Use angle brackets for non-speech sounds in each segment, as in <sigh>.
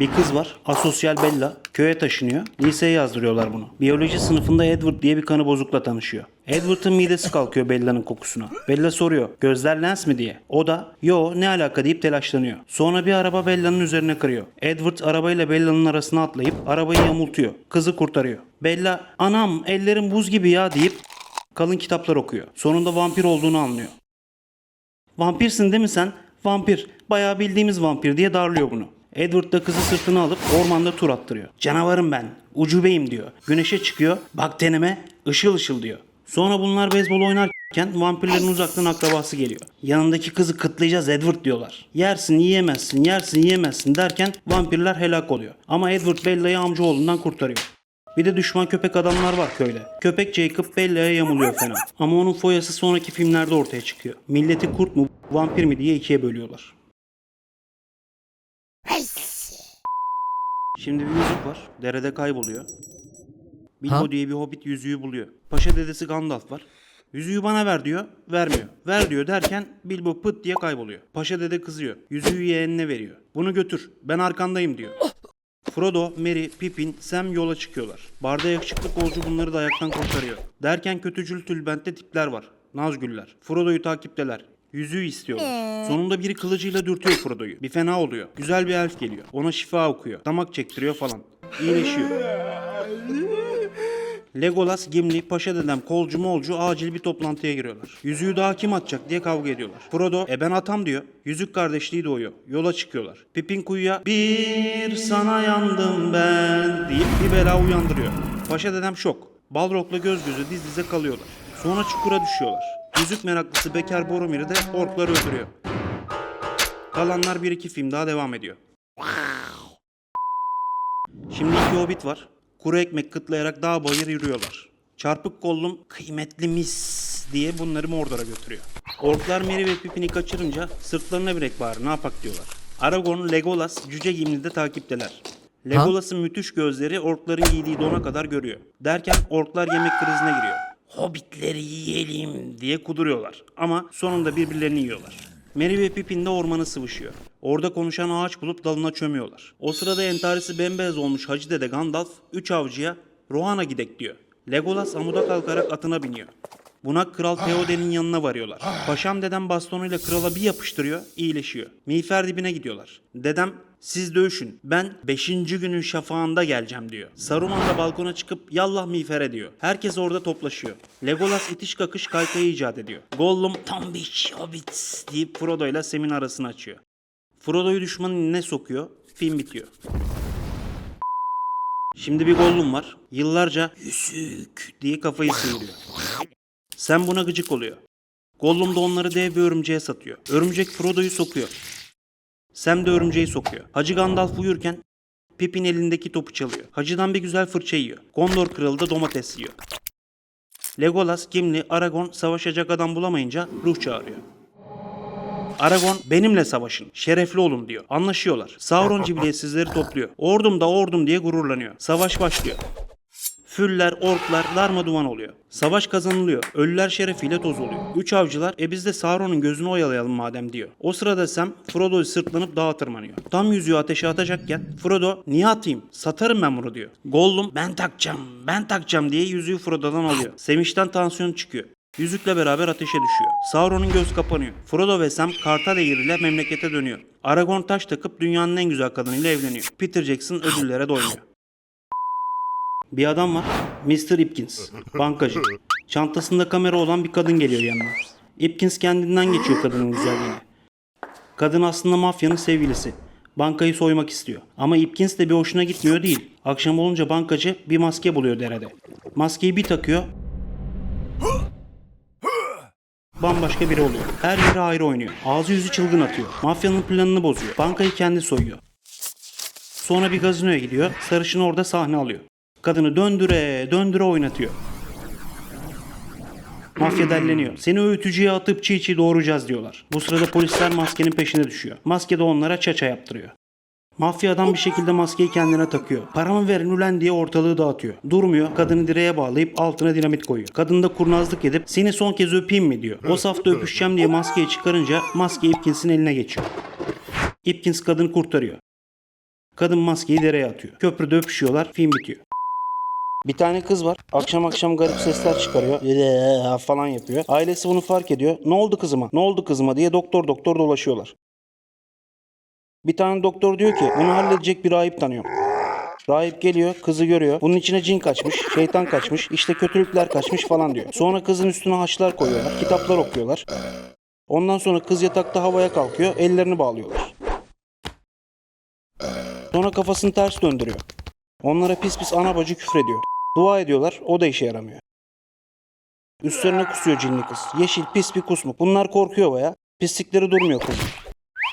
Bir kız var. Asosyal Bella. Köye taşınıyor. Liseye yazdırıyorlar bunu. Biyoloji sınıfında Edward diye bir kanı bozukla tanışıyor. Edward'ın midesi kalkıyor Bella'nın kokusuna. Bella soruyor. Gözler lens mi diye. O da yo ne alaka deyip telaşlanıyor. Sonra bir araba Bella'nın üzerine kırıyor. Edward arabayla Bella'nın arasına atlayıp arabayı yamultuyor. Kızı kurtarıyor. Bella anam ellerim buz gibi ya deyip kalın kitaplar okuyor. Sonunda vampir olduğunu anlıyor. Vampirsin değil mi sen? Vampir. Bayağı bildiğimiz vampir diye darlıyor bunu. Edward da kızı sırtına alıp ormanda tur attırıyor. Canavarım ben. Ucubeyim diyor. Güneşe çıkıyor. Bak tenime ışıl ışıl diyor. Sonra bunlar beyzbol oynarken vampirlerin uzaktan akrabası geliyor. Yanındaki kızı kıtlayacağız Edward diyorlar. Yersin yiyemezsin, yersin yiyemezsin derken vampirler helak oluyor. Ama Edward Bella'yı amcaoğlundan kurtarıyor. Bir de düşman köpek adamlar var köyde. Köpek Jacob Bella'ya yamuluyor fena. Ama onun foyası sonraki filmlerde ortaya çıkıyor. Milleti kurt mu, vampir mi diye ikiye bölüyorlar. Şimdi bir yüzük var. Derede kayboluyor. Bilbo Ha? diye bir hobbit yüzüğü buluyor. Paşa dedesi Gandalf var. Yüzüğü bana ver diyor. Vermiyor. Ver diyor derken Bilbo pıt diye kayboluyor. Paşa dede kızıyor. Yüzüğü yeğenine veriyor. Bunu götür. Ben arkandayım diyor. Frodo, Merry, Pippin, Sam yola çıkıyorlar. Barda yakışıklı kolcu bunları da ayaktan kurtarıyor. Derken kötücül tülbentte tipler var. Nazgüller. Frodo'yu takipteler. Yüzüğü istiyorlar. Sonunda biri kılıcıyla dürtüyor Frodo'yu. Bir fena oluyor. Güzel bir elf geliyor. Ona şifa okuyor. Damak çektiriyor falan. İyileşiyor. <laughs> Legolas, Gimli, Paşa dedem, kolcu molcu acil bir toplantıya giriyorlar. Yüzüğü daha kim atacak diye kavga ediyorlar. Frodo, e ben atam diyor. Yüzük kardeşliği doğuyor. Yola çıkıyorlar. Pippin kuyuya bir sana yandım ben deyip bir bela uyandırıyor. Paşa dedem şok. Balrog'la göz göze diz dize kalıyorlar. Sonra çukura düşüyorlar. Yüzük meraklısı Bekar Boromir'i de orkları öldürüyor. Kalanlar bir iki film daha devam ediyor. Şimdi iki hobbit var. Kuru ekmek kıtlayarak dağ bayır yürüyorlar. Çarpık kollum kıymetli mis diye bunları Mordor'a götürüyor. Orklar Merry ve Pippin'i kaçırınca sırtlarına birek bağır ne yapak diyorlar. Aragorn, Legolas, Cüce Gimli de takipteler. Legolas'ın müthiş gözleri orkların giydiği dona kadar görüyor. Derken orklar yemek krizine giriyor. Hobbitleri yiyelim diye kuduruyorlar. Ama sonunda birbirlerini yiyorlar. Merry ve Pippin de ormanı sıvışıyor. Orada konuşan ağaç bulup dalına çömüyorlar. O sırada entarisi bembeyaz olmuş Hacı Dede Gandalf, üç avcıya Rohan'a gidek diyor. Legolas amuda kalkarak atına biniyor. Buna Kral Theoden'in yanına varıyorlar. Paşam dedem bastonuyla krala bir yapıştırıyor, iyileşiyor. Miğfer dibine gidiyorlar. Dedem siz dövüşün. Ben 5. günün şafağında geleceğim diyor. Saruman da balkona çıkıp yallah miğfere diyor. Herkes orada toplaşıyor. Legolas itiş kakış kaykayı icat ediyor. Gollum tam bir hobbit deyip Frodo ile Sam'in arasını açıyor. Frodo'yu düşmanın eline sokuyor. Film bitiyor. Şimdi bir Gollum var. Yıllarca yüzük diye kafayı sıyırıyor. Sen buna gıcık oluyor. Gollum da onları dev bir örümceğe satıyor. Örümcek Frodo'yu sokuyor. Sam de örümceği sokuyor. Hacı Gandalf uyurken Pippin elindeki topu çalıyor. Hacıdan bir güzel fırça yiyor. Gondor kralı da domates yiyor. Legolas, Gimli, Aragorn savaşacak adam bulamayınca ruh çağırıyor. Aragorn benimle savaşın, şerefli olun diyor. Anlaşıyorlar. Sauron <laughs> cibiliyetsizleri topluyor. Ordum da ordum diye gururlanıyor. Savaş başlıyor. Füller, orklar darmaduman oluyor. Savaş kazanılıyor. Ölüler şerefiyle toz oluyor. Üç avcılar e biz de Sauron'un gözünü oyalayalım madem diyor. O sırada Sam Frodo'yu sırtlanıp dağa tırmanıyor. Tam yüzüğü ateşe atacakken Frodo niye atayım satarım ben bunu diyor. Gollum ben takacağım ben takacağım diye yüzüğü Frodo'dan alıyor. Sevinçten tansiyon çıkıyor. Yüzükle beraber ateşe düşüyor. Sauron'un göz kapanıyor. Frodo ve Sam kartal eğriyle memlekete dönüyor. Aragorn taş takıp dünyanın en güzel kadınıyla evleniyor. Peter Jackson ödüllere doymuyor. Bir adam var. Mr. Ipkins. Bankacı. Çantasında kamera olan bir kadın geliyor yanına. Ipkins kendinden geçiyor kadının güzelliğine. Kadın aslında mafyanın sevgilisi. Bankayı soymak istiyor. Ama Ipkins de bir hoşuna gitmiyor değil. Akşam olunca bankacı bir maske buluyor derede. Maskeyi bir takıyor. Bambaşka biri oluyor. Her yeri ayrı oynuyor. Ağzı yüzü çılgın atıyor. Mafyanın planını bozuyor. Bankayı kendi soyuyor. Sonra bir gazinoya gidiyor. Sarışın orada sahne alıyor. Kadını döndüre döndüre oynatıyor. Mafya delleniyor. Seni öğütücüye atıp çiğ çiğ doğuracağız diyorlar. Bu sırada polisler maskenin peşine düşüyor. Maske de onlara çaça yaptırıyor. Mafya adam bir şekilde maskeyi kendine takıyor. Paramı verin ulen diye ortalığı dağıtıyor. Durmuyor. Kadını direğe bağlayıp altına dinamit koyuyor. Kadın da kurnazlık edip seni son kez öpeyim mi diyor. O safta öpüşeceğim diye maskeyi çıkarınca maske Ipkins'in eline geçiyor. Ipkins kadını kurtarıyor. Kadın maskeyi dereye atıyor. Köprüde öpüşüyorlar. Film bitiyor. Bir tane kız var. Akşam akşam garip sesler çıkarıyor. Eee falan yapıyor. Ailesi bunu fark ediyor. Ne oldu kızıma? Ne oldu kızıma diye doktor doktor dolaşıyorlar. Bir tane doktor diyor ki bunu halledecek bir rahip tanıyor. Rahip geliyor, kızı görüyor. Bunun içine cin kaçmış, şeytan kaçmış, işte kötülükler kaçmış falan diyor. Sonra kızın üstüne haçlar koyuyorlar, kitaplar okuyorlar. Ondan sonra kız yatakta havaya kalkıyor, ellerini bağlıyorlar. Sonra kafasını ters döndürüyor. Onlara pis pis ana bacı küfrediyor. Dua ediyorlar, o da işe yaramıyor. Üstlerine kusuyor cinli kız. Yeşil pis bir kusmuk. Bunlar korkuyor baya. Pislikleri durmuyor kız.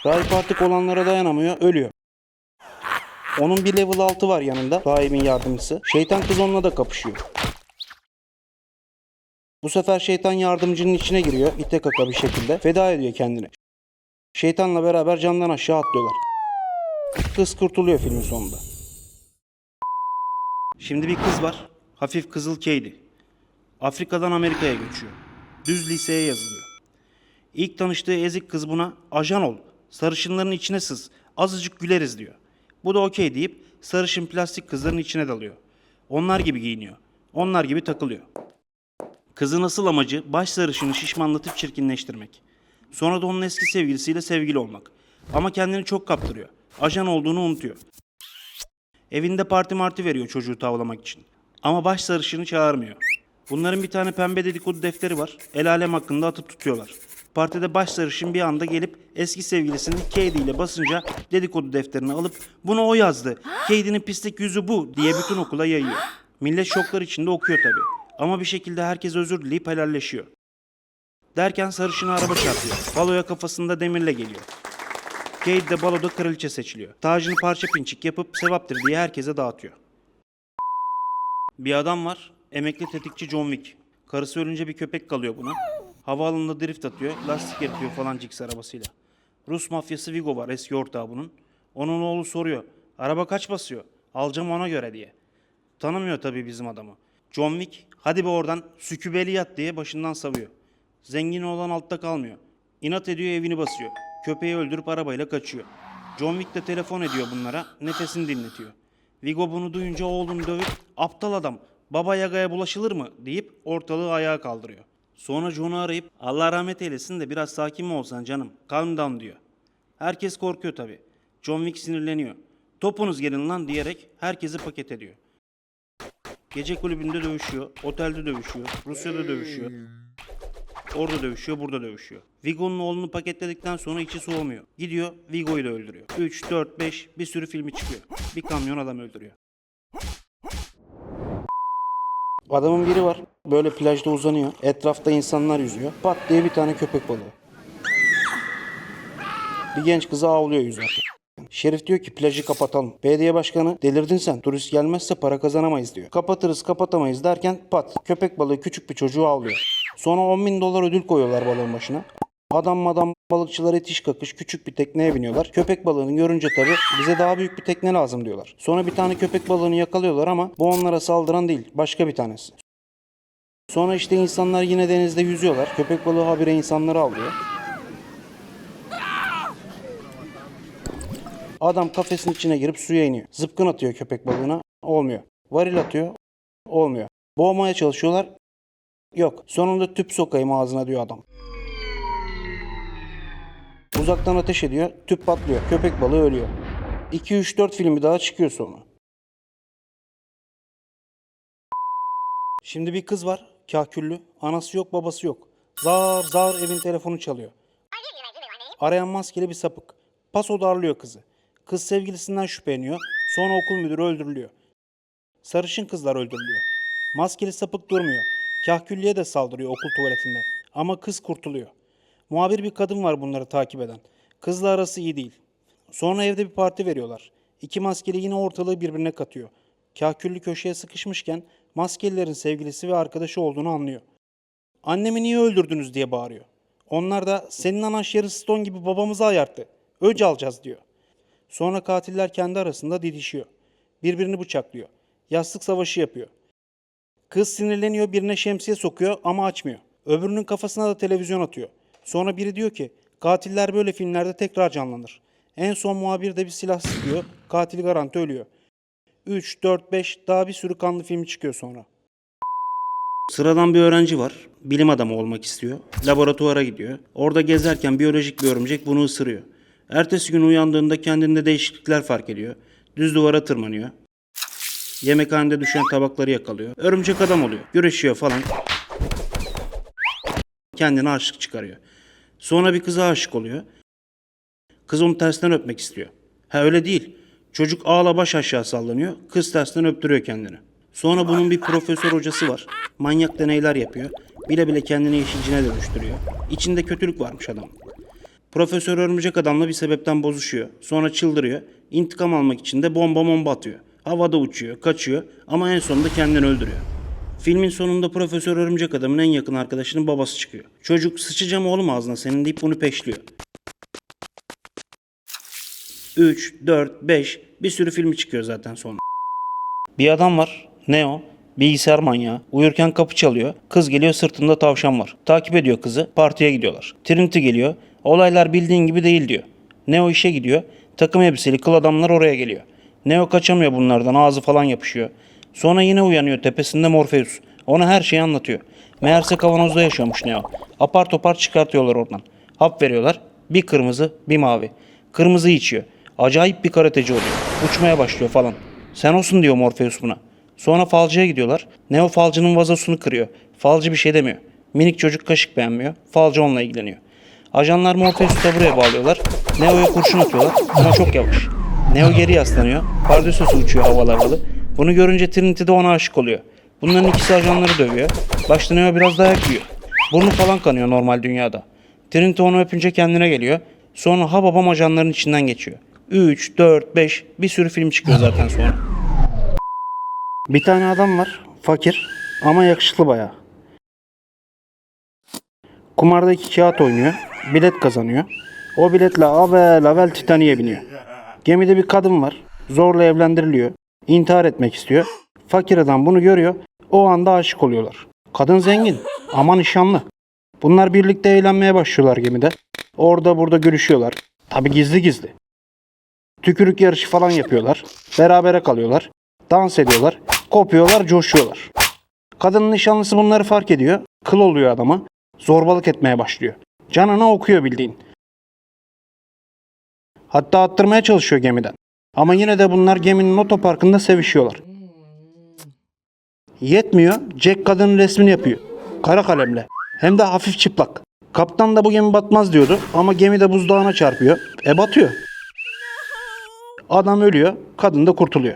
Rahip artık olanlara dayanamıyor, ölüyor. Onun bir level 6 var yanında. Rahibin yardımcısı. Şeytan kız onunla da kapışıyor. Bu sefer şeytan yardımcının içine giriyor. İte kaka bir şekilde. Feda ediyor kendini. Şeytanla beraber camdan aşağı atlıyorlar. Kız kurtuluyor filmin sonunda. Şimdi bir kız var. Hafif kızıl keydi. Afrika'dan Amerika'ya göçüyor. Düz liseye yazılıyor. İlk tanıştığı ezik kız buna ajan ol, sarışınların içine sız, azıcık güleriz diyor. Bu da okey deyip sarışın plastik kızların içine dalıyor. Onlar gibi giyiniyor. Onlar gibi takılıyor. Kızın asıl amacı baş sarışını şişmanlatıp çirkinleştirmek. Sonra da onun eski sevgilisiyle sevgili olmak. Ama kendini çok kaptırıyor. Ajan olduğunu unutuyor. Evinde parti marti veriyor çocuğu tavlamak için. Ama baş sarışını çağırmıyor. Bunların bir tane pembe dedikodu defteri var. El alem hakkında atıp tutuyorlar. Partide baş sarışın bir anda gelip eski sevgilisinin Katie ile basınca dedikodu defterini alıp bunu o yazdı. Katie'nin pislik yüzü bu diye bütün okula yayıyor. Millet şoklar içinde okuyor tabii. Ama bir şekilde herkes özür dileyip helalleşiyor. Derken sarışına araba çarpıyor. Baloya kafasında demirle geliyor. Kate de baloda kraliçe seçiliyor. Tacını parça pinçik yapıp sevaptır diye herkese dağıtıyor. Bir adam var. Emekli tetikçi John Wick. Karısı ölünce bir köpek kalıyor buna. Havaalanında drift atıyor, lastik yapıyor falan Cix arabasıyla. Rus mafyası Vigo var eski ortağı bunun. Onun oğlu soruyor. Araba kaç basıyor? Alacağım ona göre diye. Tanımıyor tabii bizim adamı. John Wick hadi be oradan sükübeli yat diye başından savuyor. Zengin olan altta kalmıyor. İnat ediyor evini basıyor. Köpeği öldürüp arabayla kaçıyor. John Wick de telefon ediyor bunlara nefesini dinletiyor. Vigo bunu duyunca oğlunu dövüp aptal adam baba yagaya bulaşılır mı deyip ortalığı ayağa kaldırıyor. Sonra John'u arayıp Allah rahmet eylesin de biraz sakin mi olsan canım calm down diyor. Herkes korkuyor tabi. John Wick sinirleniyor. Topunuz gelin lan diyerek herkesi paket ediyor. Gece kulübünde dövüşüyor, otelde dövüşüyor, Rusya'da dövüşüyor. Orada dövüşüyor, burada dövüşüyor. Vigo'nun oğlunu paketledikten sonra içi soğumuyor. Gidiyor, Vigo'yu da öldürüyor. 3, 4, 5 bir sürü filmi çıkıyor. Bir kamyon adam öldürüyor. Adamın biri var. Böyle plajda uzanıyor. Etrafta insanlar yüzüyor. Pat diye bir tane köpek balığı. Bir genç kızı avlıyor yüzerken. Şerif diyor ki plajı kapatalım. Belediye başkanı delirdin sen turist gelmezse para kazanamayız diyor. Kapatırız kapatamayız derken pat köpek balığı küçük bir çocuğu avlıyor. Sonra 10 bin dolar ödül koyuyorlar balığın başına. Adam madam balıkçılar itiş kakış küçük bir tekneye biniyorlar. Köpek balığını görünce tabi bize daha büyük bir tekne lazım diyorlar. Sonra bir tane köpek balığını yakalıyorlar ama bu onlara saldıran değil başka bir tanesi. Sonra işte insanlar yine denizde yüzüyorlar. Köpek balığı habire insanları avlıyor. Adam kafesin içine girip suya iniyor. Zıpkın atıyor köpek balığına. Olmuyor. Varil atıyor. Olmuyor. Boğmaya çalışıyorlar. Yok. Sonunda tüp sokayım ağzına diyor adam. Uzaktan ateş ediyor. Tüp patlıyor. Köpek balığı ölüyor. 2-3-4 filmi daha çıkıyor sonra. Şimdi bir kız var. Kahküllü. Anası yok babası yok. Zar zar evin telefonu çalıyor. Arayan maskeli bir sapık. Paso darlıyor kızı. Kız sevgilisinden şüpheleniyor. Sonra okul müdürü öldürülüyor. Sarışın kızlar öldürülüyor. Maskeli sapık durmuyor. Kahküllüye de saldırıyor okul tuvaletinde. Ama kız kurtuluyor. Muhabir bir kadın var bunları takip eden. Kızla arası iyi değil. Sonra evde bir parti veriyorlar. İki maskeli yine ortalığı birbirine katıyor. Kahküllü köşeye sıkışmışken maskelilerin sevgilisi ve arkadaşı olduğunu anlıyor. Annemi niye öldürdünüz diye bağırıyor. Onlar da senin anan Sharon Stone gibi babamızı ayarttı. Öc alacağız diyor. Sonra katiller kendi arasında didişiyor. Birbirini bıçaklıyor. Yastık savaşı yapıyor. Kız sinirleniyor birine şemsiye sokuyor ama açmıyor. Öbürünün kafasına da televizyon atıyor. Sonra biri diyor ki katiller böyle filmlerde tekrar canlanır. En son muhabir de bir silah sıkıyor. Katil garanti ölüyor. 3, 4, 5 daha bir sürü kanlı film çıkıyor sonra. Sıradan bir öğrenci var. Bilim adamı olmak istiyor. Laboratuvara gidiyor. Orada gezerken biyolojik bir örümcek bunu ısırıyor. Ertesi gün uyandığında kendinde değişiklikler fark ediyor. Düz duvara tırmanıyor. Yemekhanede düşen tabakları yakalıyor. Örümcek adam oluyor. Güreşiyor falan. Kendine aşık çıkarıyor. Sonra bir kıza aşık oluyor. Kız onu tersten öpmek istiyor. Ha öyle değil. Çocuk ağla baş aşağı sallanıyor. Kız tersten öptürüyor kendini. Sonra bunun bir profesör hocası var. Manyak deneyler yapıyor. Bile bile kendini yeşilcine dönüştürüyor. İçinde kötülük varmış adam. Profesör örümcek adamla bir sebepten bozuşuyor. Sonra çıldırıyor. İntikam almak için de bomba bomba atıyor. Havada uçuyor, kaçıyor ama en sonunda kendini öldürüyor. Filmin sonunda Profesör Örümcek Adam'ın en yakın arkadaşının babası çıkıyor. Çocuk sıçacağım oğlum ağzına senin deyip bunu peşliyor. 3, 4, 5 bir sürü filmi çıkıyor zaten sonra. Bir adam var. Neo. Bilgisayar manyağı. Uyurken kapı çalıyor. Kız geliyor sırtında tavşan var. Takip ediyor kızı. Partiye gidiyorlar. Trinity geliyor. Olaylar bildiğin gibi değil diyor. Neo işe gidiyor. Takım elbiseli kıl adamlar oraya geliyor. Neo kaçamıyor bunlardan. Ağzı falan yapışıyor. Sonra yine uyanıyor tepesinde Morpheus. Ona her şeyi anlatıyor. Meğerse kavanozda yaşıyormuş Neo. Apar topar çıkartıyorlar oradan. Hap veriyorlar. Bir kırmızı bir mavi. Kırmızı içiyor. Acayip bir karateci oluyor. Uçmaya başlıyor falan. Sen olsun diyor Morpheus buna. Sonra falcıya gidiyorlar. Neo falcının vazosunu kırıyor. Falcı bir şey demiyor. Minik çocuk kaşık beğenmiyor. Falcı onunla ilgileniyor. Ajanlar Morpheus'u da buraya bağlıyorlar. Neo'ya kurşun atıyorlar ama çok yavaş. Neo geri yaslanıyor. Pardesüsü uçuyor havalı havalı. Bunu görünce Trinity de ona aşık oluyor. Bunların ikisi ajanları dövüyor. Başta Neo biraz dayak yiyor. Burnu falan kanıyor normal dünyada. Trinity onu öpünce kendine geliyor. Sonra ha babam ajanların içinden geçiyor. 3, 4, 5 bir sürü film çıkıyor zaten sonra. Bir tane adam var. Fakir ama yakışıklı bayağı. Kumarda iki kağıt oynuyor. Bilet kazanıyor. O biletle avel avel Titanic'e biniyor. Gemide bir kadın var. Zorla evlendiriliyor. İntihar etmek istiyor. Fakir adam bunu görüyor. O anda aşık oluyorlar. Kadın zengin ama nişanlı. Bunlar birlikte eğlenmeye başlıyorlar gemide. Orada burada görüşüyorlar. Tabi gizli gizli. Tükürük yarışı falan yapıyorlar. Berabere kalıyorlar. Dans ediyorlar. Kopuyorlar, coşuyorlar. Kadının nişanlısı bunları fark ediyor. Kıl oluyor adama. Zorbalık etmeye başlıyor. Canına okuyor bildiğin. Hatta attırmaya çalışıyor gemiden. Ama yine de bunlar geminin otoparkında sevişiyorlar. Yetmiyor. Jack kadının resmini yapıyor. Kara kalemle. Hem de hafif çıplak. Kaptan da bu gemi batmaz diyordu ama gemi de buzdağına çarpıyor. E batıyor. Adam ölüyor, kadın da kurtuluyor.